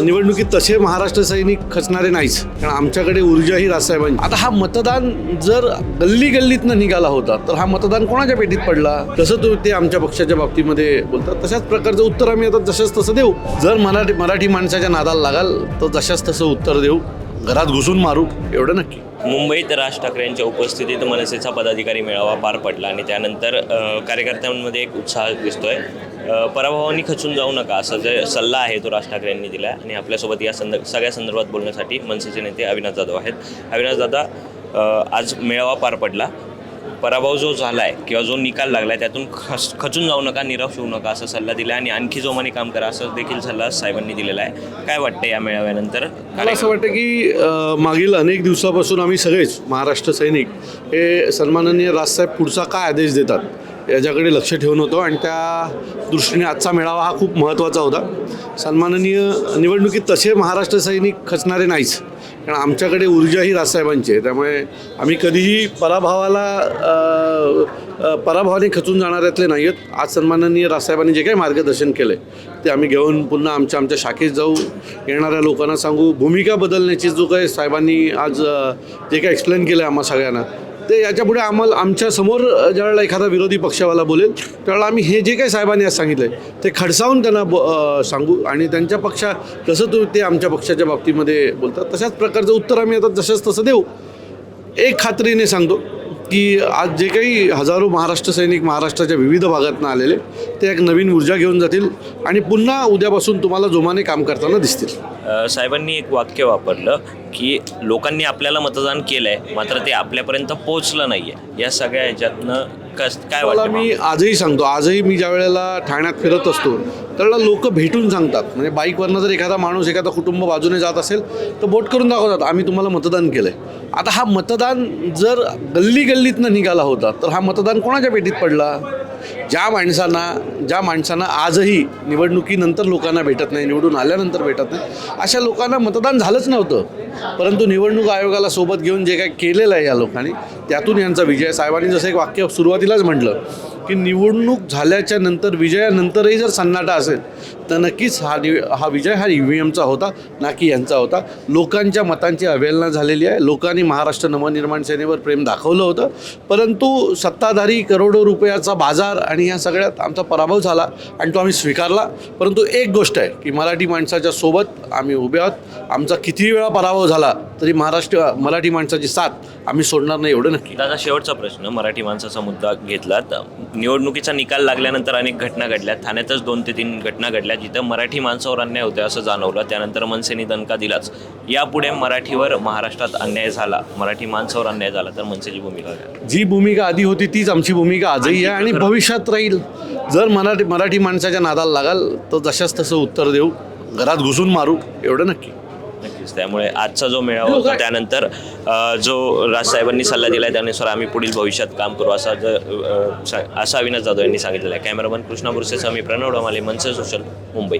निवडणुकीत तसे महाराष्ट्र सैनिक खचणारे नाहीच कारण आमच्याकडे ऊर्जा ही राजसाहेबांची आता हा मतदान जर गल्ली गल्लीतनं निघाला होता तर हा मतदान कोणाच्या पेटीत पडला? तसं तो ते आमच्या पक्षाच्या बाबतीमध्ये बोलतात तशाच प्रकारचं उत्तर आम्ही आता जशाच तसं देऊ. जर मराठी मराठी माणसाच्या नादाला लागाल तर जशाच तसं उत्तर देऊ. घरात घुसून मारू एवढं नक्की. मुंबईत राज ठाकरे यांच्या उपस्थितीत मनसेचा पदाधिकारी मेळावा पार पडला आणि त्यानंतर कार्यकर्त्यांमध्ये एक उत्साह दिसतोय. पराभवानी खचून जाऊ नका असा जे सल्ला आहे तो राज ठाकरे यांनी दिला आणि आपल्यासोबत या संदर्भ सगळ्या संदर्भात बोलण्यासाठी मनसेचे नेते अविनाश जाधव आहेत. अविनाश दादा आज मेळावा पार पडला. पराभव जो झाला आहे किंवा जो निकाल लागला आहे त्यातून खच खचून जाऊ नका निराश होऊ नका असा सल्ला दिला आणि आणखी जोमाने काम करा असं देखील सल्ला साहेबांनी दिलेला आहे. काय वाटतं या मेळाव्यानंतर मला असं वाटतं की मागील अनेक दिवसापासून आम्ही सगळेच महाराष्ट्र सैनिक हे सन्माननीय राजसाहेब पुढचा काय आदेश देतात याच्याकडे लक्ष ठेवून होतो आणि त्या दृष्टीने आजचा मेळावा हा खूप महत्त्वाचा होता. सन्माननीय निवडणुकीत तसे महाराष्ट्र सैनिक खचणारे नाहीच. कारण आमच्याकडे ऊर्जा ही राजसाहेबांची आहे. त्यामुळे आम्ही कधीही पराभवाला पराभवाने खचून जाणाऱ्यातले नाही आहेत आज सन्माननीय राजसाहेबांनी जे काही मार्गदर्शन केलं आहे ते आम्ही घेऊन पुन्हा आमच्या आमच्या शाखेत जाऊ. येणाऱ्या लोकांना सांगू भूमिका बदलण्याची जो काही साहेबांनी आज जे काही एक्सप्लेन केलं आहे आम्हा सगळ्यांना ते याच्यापुढे आम्हाला आमच्यासमोर ज्यावेळेला एखादा विरोधी पक्षवाला बोलेल त्यावेळेला आम्ही हे जे काही साहेबांनी आज सांगितलं आहे ते खडसावून त्यांना ब सांगू आणि त्यांच्या पक्षा जसं तुम्ही ते आमच्या पक्षाच्या बाबतीमध्ये बोलतात तशाच प्रकारचं उत्तर आम्ही आता जसंच तसं देऊ. एक खात्रीने सांगतो की आज जे काही हजारो महाराष्ट्र सैनिक महाराष्ट्राच्या विविध भागातनं आलेले ते एक नवीन ऊर्जा घेऊन जातील आणि पुन्हा उद्यापासून तुम्हाला जोमाने काम करताना दिसतील. साहेबांनी एक वाक्य वापरलं की लोकांनी आपल्याला मतदान केलं आहे मात्र ते आपल्यापर्यंत पोहोचलं आहे या सगळ्या ह्याच्यातनं काय मला वाटतं मी आजही सांगतो. आजही मी ज्या वेळेला ठाण्यात फिरत असतो त्यावेळेला लोक भेटून सांगतात. म्हणजे बाईकवरनं जर एखादा माणूस एखादा कुटुंब बाजूने जात असेल तर बोट करून दाखवतात आम्ही तुम्हाला मतदान केलं आहे आता हा मतदान जर गल्ली गल्लीतनं निघाला होता तर हा मतदान कोणाच्या पेटीत पडला? ज्या माणसांना ज्या माणसांना आजही निवडणुकीनंतर लोकांना भेटत नाही निवडून आल्यानंतर भेटत नाही अशा लोकांना मतदान झालंच नव्हतं. परंतु निवडणूक आयोगाला सोबत घेऊन जे काही केलेलं आहे या लोकांनी त्यातून यांचा विजय साहेबांनी जसं एक वाक्य सुरुवातीलाच म्हटलं की निवडणूक झाल्याच्यानंतर विजयानंतरही जर सन्नाटा असेल तर नक्कीच हा नि हा विजय हा ई व्ही एमचा होता ना की यांचा होता. लोकांच्या मतांची अवहेलना झालेली आहे. लोकांनी महाराष्ट्र नवनिर्माण सेनेवर प्रेम दाखवलं होतं. परंतु सत्ताधारी करोडो रुपयाचा बाजार आणि या सगळ्यात आमचा पराभव झाला आणि तो आम्ही स्वीकारला. परंतु एक गोष्ट आहे की मराठी माणसाच्या सोबत आम्ही उभे आहोत. आमचा कितीही वेळा पराभव झाला तरी महाराष्ट्र मराठी माणसाची साथ आम्ही सोडणार नाही एवढं नक्की. दादा शेवटचा प्रश्न. मराठी माणसाचा मुद्दा घेतला निवडणुकीचा निकाल लागल्यानंतर अनेक घटना घडल्या. ठाण्यातच दोन ते तीन घटना घडल्या जिथं मराठी माणसावर अन्याय होते असं जाणवलं. त्यानंतर मनसेने दणका दिलाच. यापुढे मराठीवर महाराष्ट्रात अन्याय झाला. मराठी माणसावर अन्याय झाला तर मनसेची भूमिका जी भूमिका आधी होती तीच आमची भूमिका आजही आहे आणि भविष्यात राहील. जर मराठी मराठी माणसाच्या नादाला लागाल तर जशाच तसं उत्तर देऊ. घरात घुसून मारू. एवढं नक्की. नक्कीच. त्यामुळे आजचा जो मेळावा होता त्यानंतर जो राजसाहेबांनी सल्ला दिला त्यानुसार आम्ही पुढील भविष्यात काम करू असा ज अ, सा- असं अविनाश जाधव यांनी सांगितलेलं आहे. Cameraman Krishna Burse Sami Pranav Domale MNS social Mumbai.